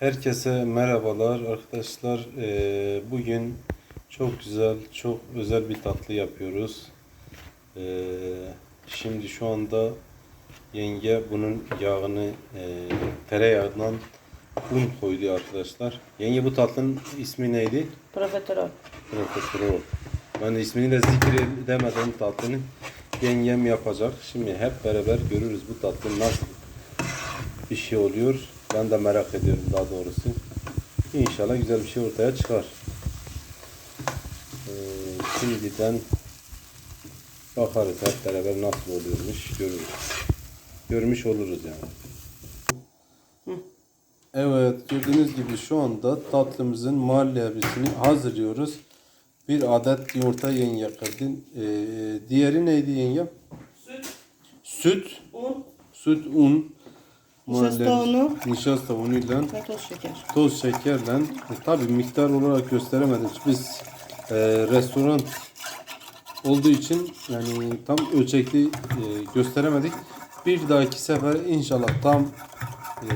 Herkese merhabalar arkadaşlar. Ee, bugün çok güzel, çok özel bir tatlı yapıyoruz. Ee, şimdi şu anda yenge bunun yağını e, tereyağından un koydu arkadaşlar. Yenge bu tatlının ismi neydi? Profiterol. Profiterol. Ben ismini de zikredemedim tatlının. Yengem yapacak. Şimdi hep beraber görürüz bu tatlı nasıl bir şey oluyor. Ben de merak ediyorum daha doğrusu. İnşallah güzel bir şey ortaya çıkar. Ee, şimdiden bakarız hep beraber nasıl oluyormuş görürüz. Görmüş oluruz yani. Evet gördüğünüz gibi şu anda tatlımızın muhallebisini hazırlıyoruz. Bir adet yumurta yenge kırdın. Ee, diğeri neydi yengem? Süt, Süt, un süt, un, Nişasta unu. nişasta unuyla, ve toz şeker. toz şekerle. E, tabi miktar olarak gösteremedik. Biz e, restoran olduğu için yani tam ölçekli e, gösteremedik. Bir dahaki sefer inşallah tam e,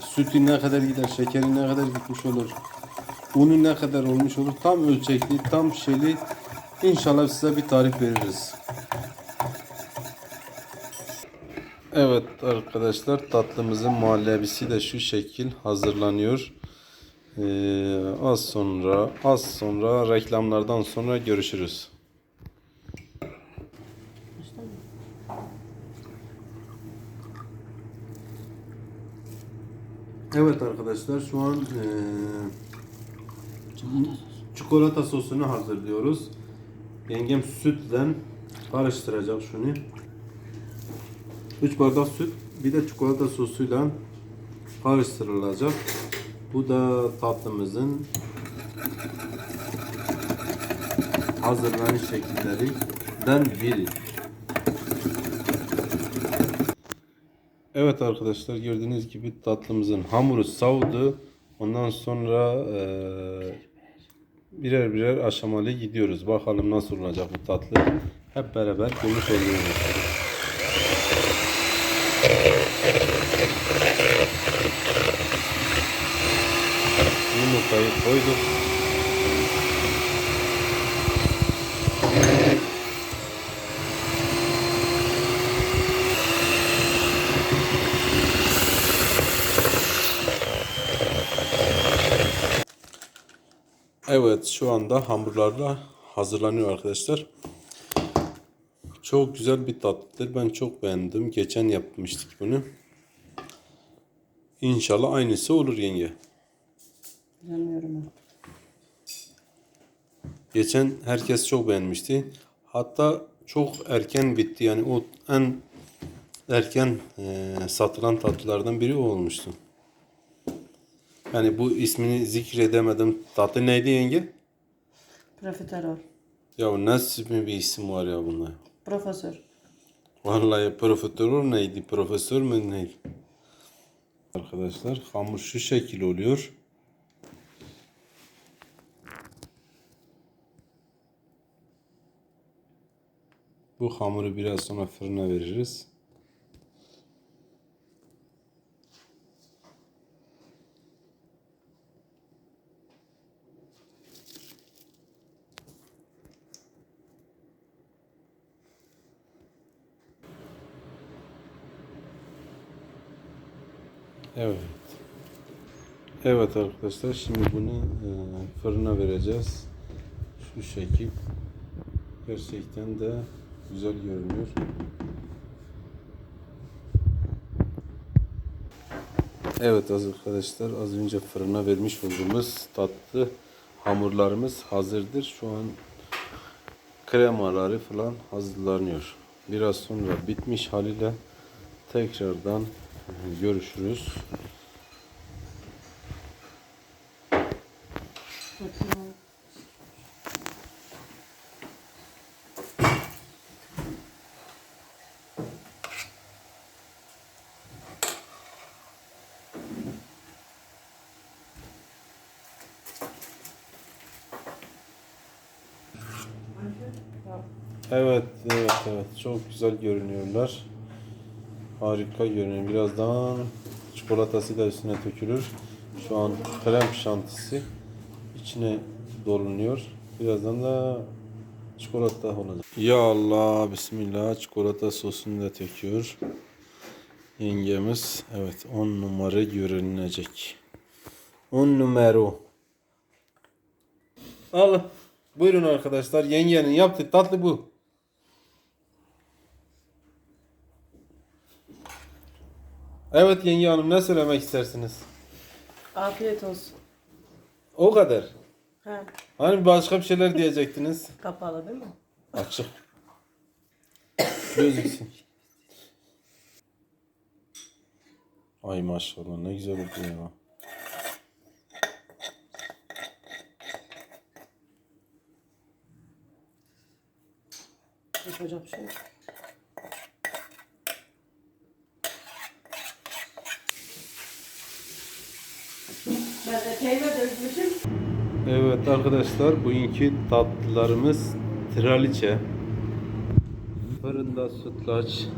sütü ne kadar gider, şekeri ne kadar gitmiş olur, unu ne kadar olmuş olur. Tam ölçekli, tam şeyli inşallah size bir tarif veririz. Evet arkadaşlar tatlımızın muhallebisi de şu şekil hazırlanıyor. Ee, az sonra az sonra reklamlardan sonra görüşürüz. Evet arkadaşlar şu an eee, çikolata sosunu hazırlıyoruz. Yengem sütle karıştıracak şunu. 3 bardak süt bir de çikolata sosuyla karıştırılacak. Bu da tatlımızın hazırlanış şekillerinden biri. Evet arkadaşlar gördüğünüz gibi tatlımızın hamuru savdu. Ondan sonra eee, birer birer aşamalı gidiyoruz. Bakalım nasıl olacak bu tatlı. Hep beraber görmüş oluyoruz. Yumurtayı koyduk. Evet şu anda hamurlarla hazırlanıyor arkadaşlar. Çok güzel bir tatlıdır. Ben çok beğendim. Geçen yapmıştık bunu. İnşallah aynısı olur yenge. Bilmiyorum. Geçen herkes çok beğenmişti. Hatta çok erken bitti. Yani o en erken e, satılan tatlılardan biri o olmuştu. Yani bu ismini zikredemedim. Tatlı neydi yenge? Profiterol. Ya nasıl bir isim var ya bunda? Profesör. Vallahi profesör neydi? Profesör mü neydi? Arkadaşlar hamur şu şekil oluyor. Bu hamuru biraz sonra fırına veririz. Evet. Evet arkadaşlar şimdi bunu e, fırına vereceğiz. Şu şekil. Gerçekten de güzel görünüyor. Evet arkadaşlar az önce fırına vermiş olduğumuz tatlı hamurlarımız hazırdır. Şu an kremaları falan hazırlanıyor. Biraz sonra bitmiş haliyle tekrardan görüşürüz. Evet, evet, evet. Çok güzel görünüyorlar. Harika görünüyor. Birazdan çikolatası da üstüne dökülür. Şu an krem şantisi içine dolunuyor. Birazdan da çikolata olacak. Ya Allah bismillah çikolata sosunu da döküyor. Yengemiz evet 10 numara görünecek. 10 numara. Al. Buyurun arkadaşlar. Yengenin yaptığı tatlı bu. Evet yenge hanım ne söylemek istersiniz? Afiyet olsun. O kadar. He, Hani başka bir şeyler diyecektiniz? kapalı değil mi? Açık. Gözüksün. Ay maşallah ne güzel oldu ya. Yapacak bir şey. Ben de teyze dözmüşüm. Evet arkadaşlar bugünkü tatlılarımız traliçe. Fırında sütlaç.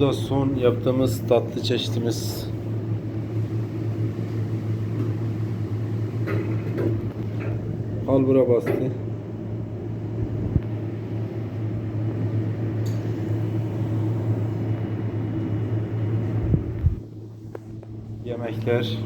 Bu da son yaptığımız tatlı çeşitimiz. Kalbura bastı. Yemekler.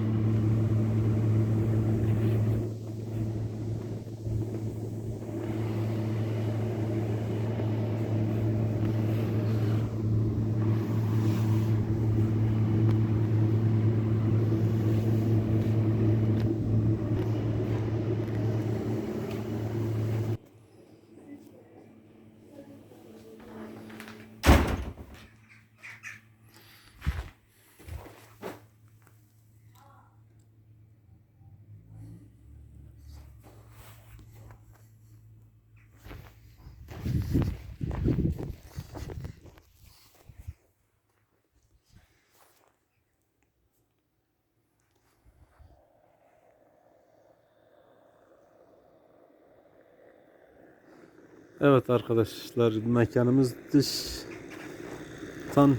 Evet arkadaşlar mekanımız dıştan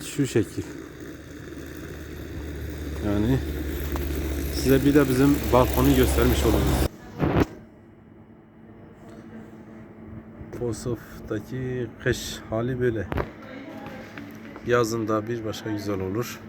şu şekil. Yani size bir de bizim balkonu göstermiş olalım. Kosof'taki kış hali böyle. Yazında bir başka güzel olur.